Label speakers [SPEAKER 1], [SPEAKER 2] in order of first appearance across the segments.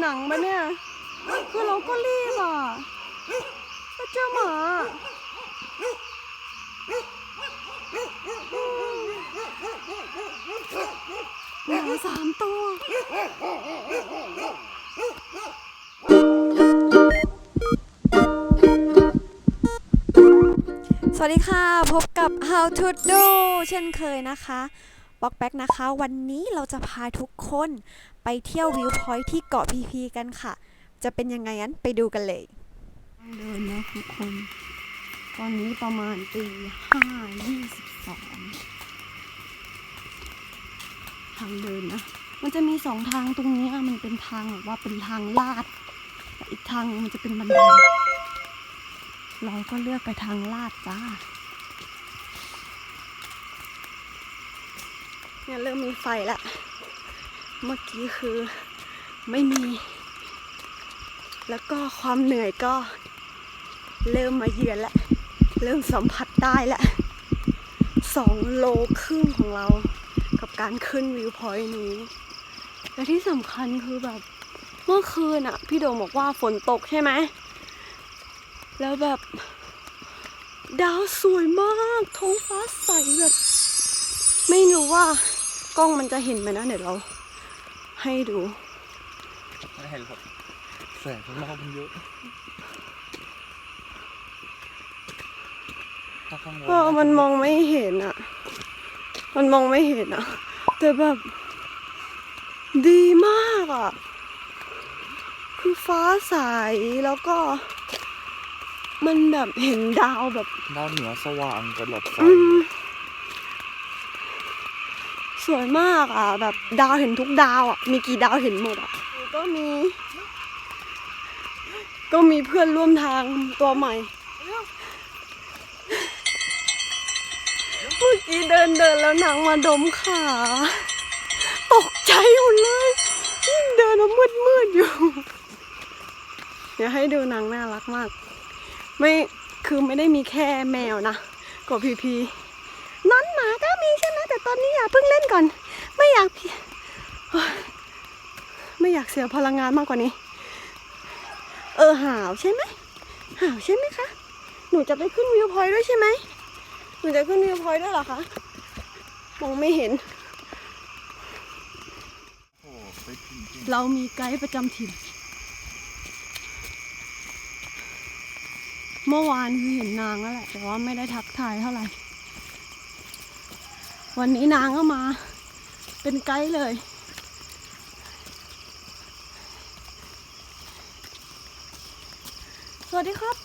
[SPEAKER 1] หนังปะเนี่ย คือเราก็รีบอะแล้วเจอหมาหมาสามตัวสวัสดีค่ะ พบกับ How to Do เช่นเคยนะคะบอกแบ็กนะคะ วันนี้เราจะพาทุกคน ไปเที่ยววิวพอยท์ที่เกาะพีพีกันค่ะ จะเป็นยังไงงั้นไปดูกันเลย เดินนะทุกคน ตอนนี้ประมาณตีห้ายี่สิบสองทางเดินนะ มันจะมีสองทางตรงนี้อะมันเป็นทางแบบว่าเป็นทางลาด อีกทางหนึ่งมันจะเป็นบันได เราก็เลือกไปทางลาดจ้าเนี่ยเริ่มมีไฟละ เมื่อกี้คือไม่มี แล้วก็ความเหนื่อยก็เริ่มมาเยือนและเริ่มสัมผัสได้ละสองโลครึ่งของเรา กับการขึ้นวิวพอยต์นี้ และที่สำคัญคือแบบเมื่อคืนอะพี่โดมบอกว่าฝนตกใช่ไหม แล้วแบบ ดาวสวยมากท้องฟ้าใสแบบ ไม่รู้ว่ากล้องมันจะเห็นไหมนะเดี๋ยวเรา ให้ดู
[SPEAKER 2] ไม่เห็นหรอกแสงข้างนอกมันเยอะถ้าข้างบน
[SPEAKER 1] เออมันมองไม่เห็นอะมันมองไม่เห็นอะแต่แบบ ดีมากอะคือฟ้าใสแล้วก็ มันแบบเห็นดาวแบบ
[SPEAKER 2] ด้านเหนือสว่างกับหลบไฟ
[SPEAKER 1] อืม สวยมากอะ แบบดาวเห็นทุกดาวอะ มีกี่ดาวเห็นหมดอะ ก็มี ก็มีเพื่อนร่วมทางตัวใหม่ เมื่อกี้เดินเดินแล้วนางมาดมขา ตกใจหมดเลยยิ่งเดินแล้วมืดมืดอยู่ เดี๋ยวให้ดูนางน่ารักมาก ไม่ คือไม่ได้มีแค่แมวนะกบพีพี นอนหมาก็มีใช่ไหมแต่ตอนนี้อย่าเพิ่งเล่นก่อน ไม่อยากไม่อยากเสียพลังงานมากกว่านี้ เออหาวใช่ไหมหาวใช่ไหมคะ หนูจะไปขึ้นวิวพอยต์ด้วยใช่ไหมหนูจะขึ้นวิวพอยต์ด้วยหรอคะมองไม่เห็น เรามีไกด์ประจำถิ่น เมื่อวานคือเห็นนางแล้วแหละ แต่ว่าไม่ได้ทักทายเท่าไหร่ วันนี้นางก็มา เป็นไกด์เลย สวัสดีครับ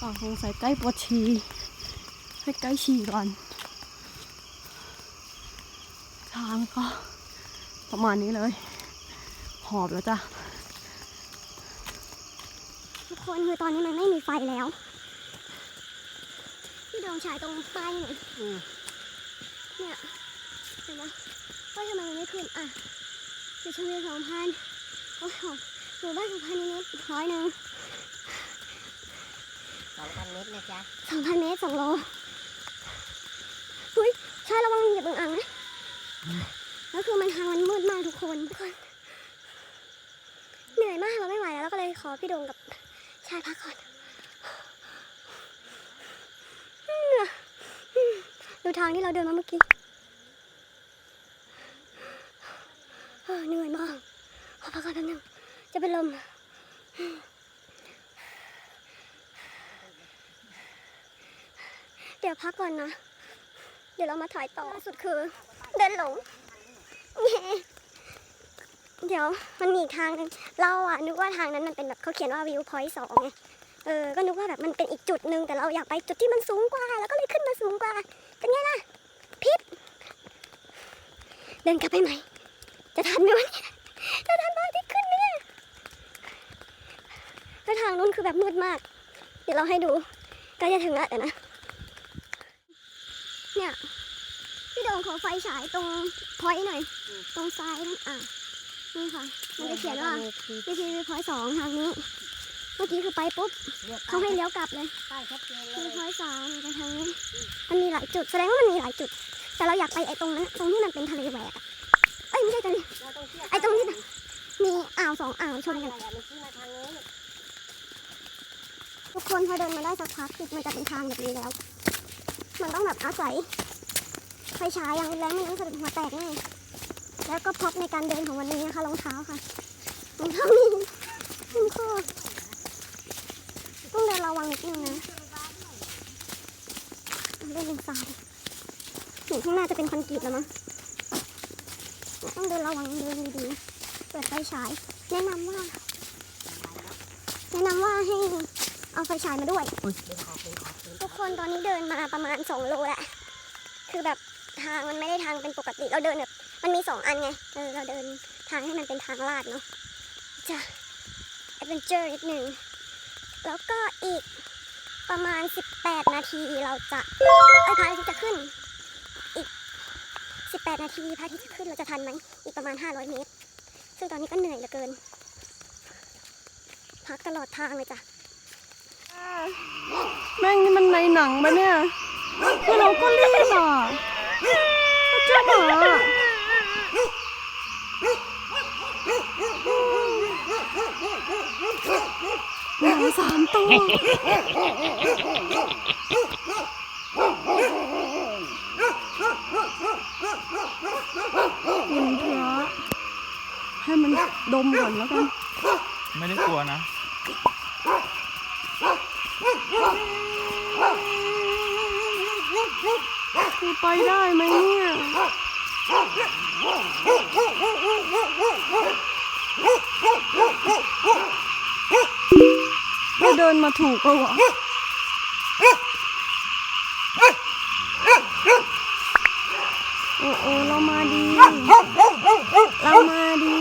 [SPEAKER 1] อ๋อสงสัยไกด์ปวดฉี่ให้ไกด์ฉี่ก่อน ทางก็ประมาณนี้เลย หอบแล้วจ้ะ
[SPEAKER 3] ทุกคนคือตอนนี้มันไม่มีไฟแล้ว พี่โดมฉายตรงป้ายหน่อย เนี่ยเห็นไหมว่าทำไมมันไม่ขึ้นอะจุดชมวิวสองพันโอ้โหหมู่บ้านสองพันนิดๆร้อยหนึ่ง
[SPEAKER 4] สองพันเมตรนะจ๊ะ
[SPEAKER 3] สองพันเมตรสองโลอุ้ยใช่ระวังเหยียบอึ่งอ่างนะแล้วคือมันทางมันมืดมากทุกคนทุกคนเหนื่อยมากเราไม่ไหวแล้วเราก็เลยขอพี่โดมกับชายพักก่อนเหนื่อยดู ทางที่เราเดินมาเมื่อกี้เหนื่อยมากขอพักก่อนแป๊บนึงจะเป็นลมเดี๋ยวพักก่อนนะ เดี๋ยวเรามาถ่ายต่อสุดคือ เดินหลง เดี๋ยวมันมีอีกทางนึงเราอะนึกว่าทางนั้นมันเป็นแบบเขาเขียนว่าวิวพอยต์สองไง เออก็นึกว่าแบบมันเป็นอีกจุดหนึ่งแต่เราอยากไปจุดที่มันสูงกว่า แล้วก็เลยขึ้นมาสูงกว่าเป็นไงล่ะพิษเดินกลับไปใหม่ จะทันไหมวะเนี่ยจะทันพระอาที่ขึ้นไหมเนี่ยแล้วทางนู้นคือแบบมืดมาก เดี๋ยวเราให้ดูใกล้จะถึงแล้วเดี๋ยวนะ เนี่ยพี่โดงขอไฟฉายตรงพอยต์หน่อย ตรงซ้ายนั่นอะนี่ค่ะ มันจะเขียนว่าพีพีพอยต์สองทางนี้ เมื่อกี้คือไปปุ๊บเขาให้เลี้ยวกลับเลย
[SPEAKER 4] ป้ายชัดเจนเล
[SPEAKER 3] พี
[SPEAKER 4] ย
[SPEAKER 3] พอยต์สามไปทางนี้มันมีหลายจุดแสดงว่ามันมีหลายจุด แต่เราอยากไปไอ้ตรงนั้นตรงที่มันเป็นทะเลแหวกอะเอ้ยไม่ใช่ทะเล
[SPEAKER 4] เราต้องเที่ยว
[SPEAKER 3] ไอ้ตรงที่แบบมีอ่าวสองอ่าวชนกันทุกคนพอเดินมาได้สักพักคือมันจะเป็นทางแบบนี้แล้ว มันต้องแบบอาศัยไฟฉายอย่างรุนแรงไม่งั้นสะดุดหัวแตกแน่แล้วก็พร็อพในการเดินของวันนี้นะคะรองเท้าค่ะรองเท้ามีขึ้นข้อต้อง เดินระวังนิดนึงนะเล่นเป็นทรายถึงข้างหน้าจะเป็นคอนกรีตแล้วมั้งต้องเดินระวังเดินดีๆเปิดไฟฉาย แนะนำว่า แนะนำว่าให้เอาไฟฉายมาด้วย ทุกคนตอนนี้เดินมาประมาณ 2 โลแล้วคือแบบทางมันไม่ได้ทางเป็นปกติเราเดินแบบมันมี 2 อันไงเออเราเดินทางให้มันเป็นทางลาดเนาะจะแอดเวนเจอร์นิดหนึ่ง แล้วก็อีกประมาณ 18 นาทีเราจะไอ้พระอาทิตย์จะขึ้น อีก 18 นาทีพระอาทิตย์จะขึ้นเราจะทันไหมอีกประมาณ 500 เมตร ซึ่งตอนนี้ก็เหนื่อยเหลือเกิน พักตลอดทางเลยจ้ะ
[SPEAKER 1] แม่งนี่มันในหนังปะเนี่ยพวกเราก็รีบอะเจ้าหมาหมา สามตัวคุณพระให้มันดมก่อนแล้วกัน
[SPEAKER 2] ไม่ได้กลัวนะ
[SPEAKER 1] คือไปได้ไหมเนี่ยเรา เดินมาถูกปะวะโอ้โอ้เรามาดี เรามาดี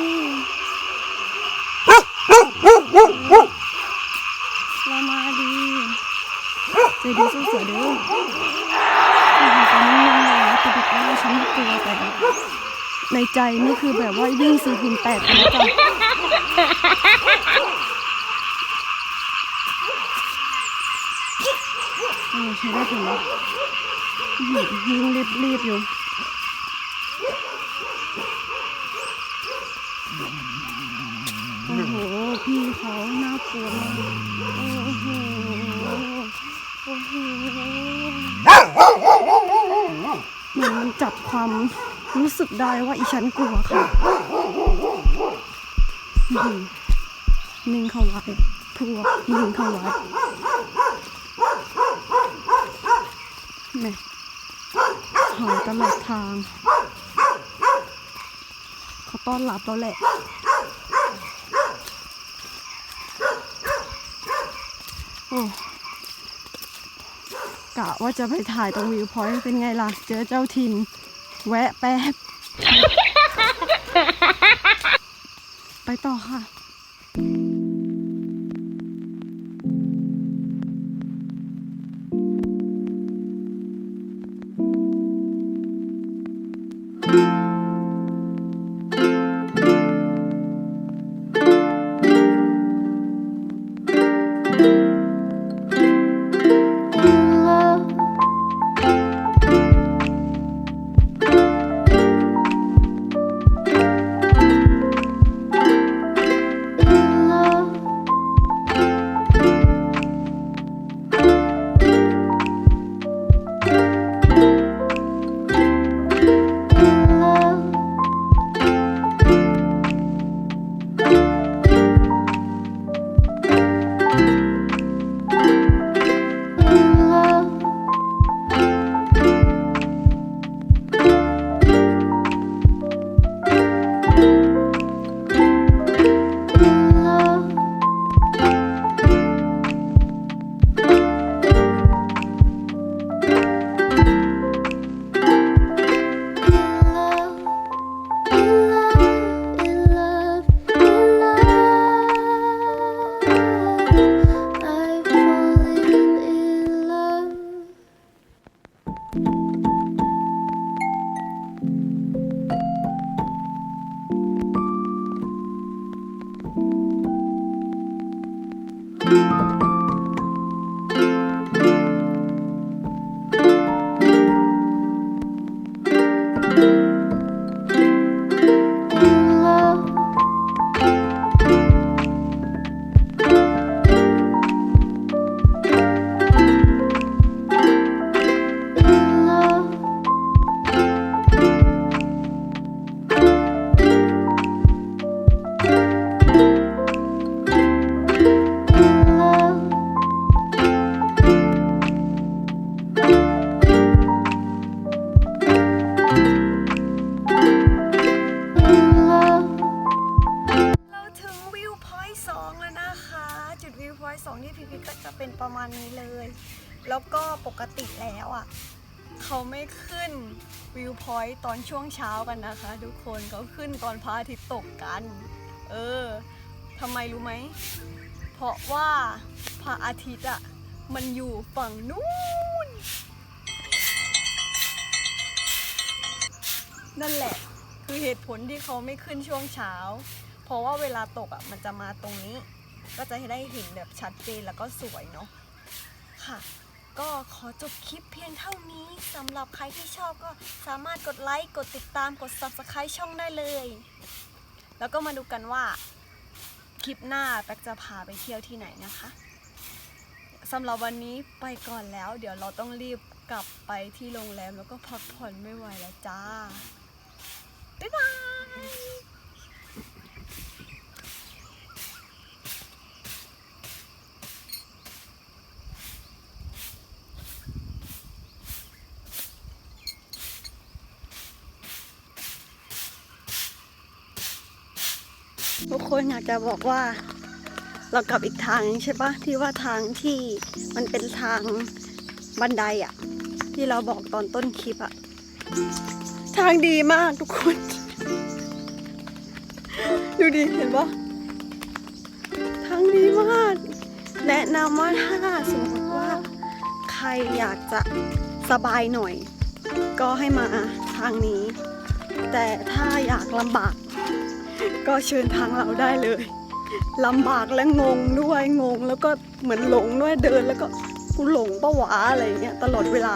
[SPEAKER 1] เรามาดีใจดีสู้เสือเด้อตอนนี้ยังไงนะแต่แบบว่าฉันไม่กลัวแต่แบบในใจนี่คือแบบว่าวิ่งสีหินแตกไปแล้วจ้ะ เออใช้ได้ผลแล้วอื้อหือวิ่งรีบๆอยู่โอ้โห พี่เขาน่ากลัวมากโอ้โหโอ้โหเหมือนมันจับความรู้สึกได้ว่าอีฉันกลัวค่ะอื้อหือนิ่งเข้าไว้พวกนิ่งเข้าไว้ แม่หายตลอดทาง เขาต้อนรับเราแหละโอ้กะว่าจะไปถ่ายตรงวิวพอยต์เป็นไงล่ะ เจอเจ้าถิ่น แวะแป๊บ ไปต่อค่ะ
[SPEAKER 4] Thank you.
[SPEAKER 1] ของที่พีพีก็จะเป็นประมาณนี้เลย แล้วก็ปกติแล้วอะเขาไม่ขึ้นวิวพอยต์ตอนช่วงเช้ากันนะคะ ทุกคนเขาขึ้นตอนพระอาทิตย์ตกกัน เออทำไมรู้ไหม เพราะว่าพระอาทิตย์อะมันอยู่ฝั่งนู้น นั่นแหละคือเหตุผลที่เขาไม่ขึ้นช่วงเช้า เพราะว่าเวลาตกอะมันจะมาตรงนี้ ก็จะได้เห็นแบบชัดเจนแล้วก็สวยเนาะค่ะ ก็ขอจบคลิปเพียงเท่านี้สำหรับใครที่ชอบก็สามารถกดไลค์กดติดตามกด subscribe ช่องได้เลย แล้วก็มาดูกันว่าคลิปหน้าแป๊กจะพาไปเที่ยวที่ไหนนะคะสำหรับวันนี้ไปก่อนแล้ว เดี๋ยวเราต้องรีบกลับไปที่โรงแรมแล้วก็พักผ่อนไม่ไหวแล้วจ้า บ๊ายบาย ทุกคนอยากจะบอกว่า เรากลับอีกทางใช่ปะที่ว่าทางที่มันเป็นทางบันไดอะที่เราบอกตอนต้นคลิปอะทางดีมากทุกคน ดูดิเห็นปะทางดีมาก แนะนำว่าถ้าสมมติว่า ใครอยากจะสบายหน่อย ก็ให้มาทางนี้ แต่ถ้าอยากลำบาก ก็เชิญทางเราได้เลยลำบากและงงด้วยงงแล้วก็เหมือนหลงด้วยเดินแล้วก็กูหลงปะวะอะไรเงี้ยตลอดเวลา